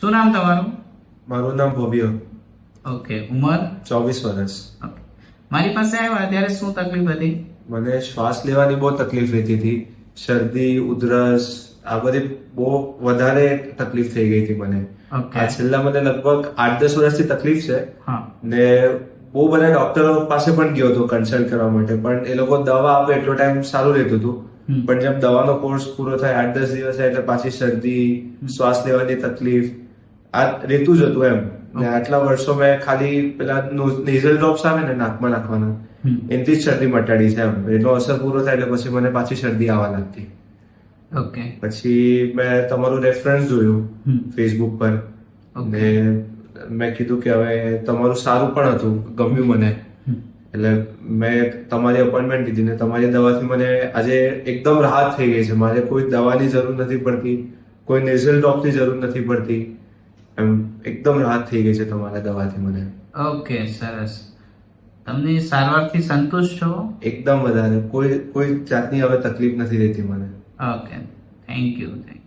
શું નામ તમારું? મારું નામ ભવ્ય. ઓકે ઉંમર? ચોવીસ વર્ષ. મારી પાસે આવ્યા ત્યારે શું તકલીફ હતી? મને શ્વાસ લેવાની બહુ તકલીફ રહેતી હતી. શરદી ઉધરસ આ બધી બહુ વધારે તકલીફ થઈ ગઈ હતી મને. આ છેલ્લા મને લગભગ આઠ દસ વર્ષથી તકલીફ છે. હા. ને બહુ બધા ડોક્ટરો પાસે પણ ગયો હતો કન્સલ્ટ કરવા માટે. પણ એ લોકો દવા આપે એટલો ટાઈમ સારું રહેતું હતું. પણ જેમ દવાનો કોર્સ પૂરો થાય આઠ દસ દિવસ એટલે પાછી શરદી શ્વાસ લેવાની તકલીફ આ રેતું જ હતું એમ. ને આટલા વર્ષો મેં ખાલી પેલા નેઝલ ડ્રોપ્સ આવે ને નાકમાં નાખવાના. એનથી જ શરદી મટાડી છે એમ. એનો અસર પૂરો થાય એટલે પછી મને પાછી શરદી આવવા લાગતી. ઓકે પછી મેં તમારું રેફરન્સ જોયું ફેસબુક પર. ને મેં કીધું કે હવે તમારું સારું પણ હતું ગમ્યું મને. એટલે મેં તમારી અપોઇન્ટમેન્ટ લીધી ને તમારી દવાથી મને આજે એકદમ રાહત થઈ ગઈ છે. મારે કોઈ દવાની જરૂર નથી પડતી કોઈ નેઝલ ડ્રોપની જરૂર નથી પડતી. એમ એકદમ રાહત થઈ ગઈ છે તમારા દવાથી મને. ઓકે સરસ. તમને સારવારથી સંતુષ્ટ છો? એકદમ વધારે. કોઈ કોઈ જાતની હવે તકલીફ નથી રહેતી મને. ઓકે. Thank you thank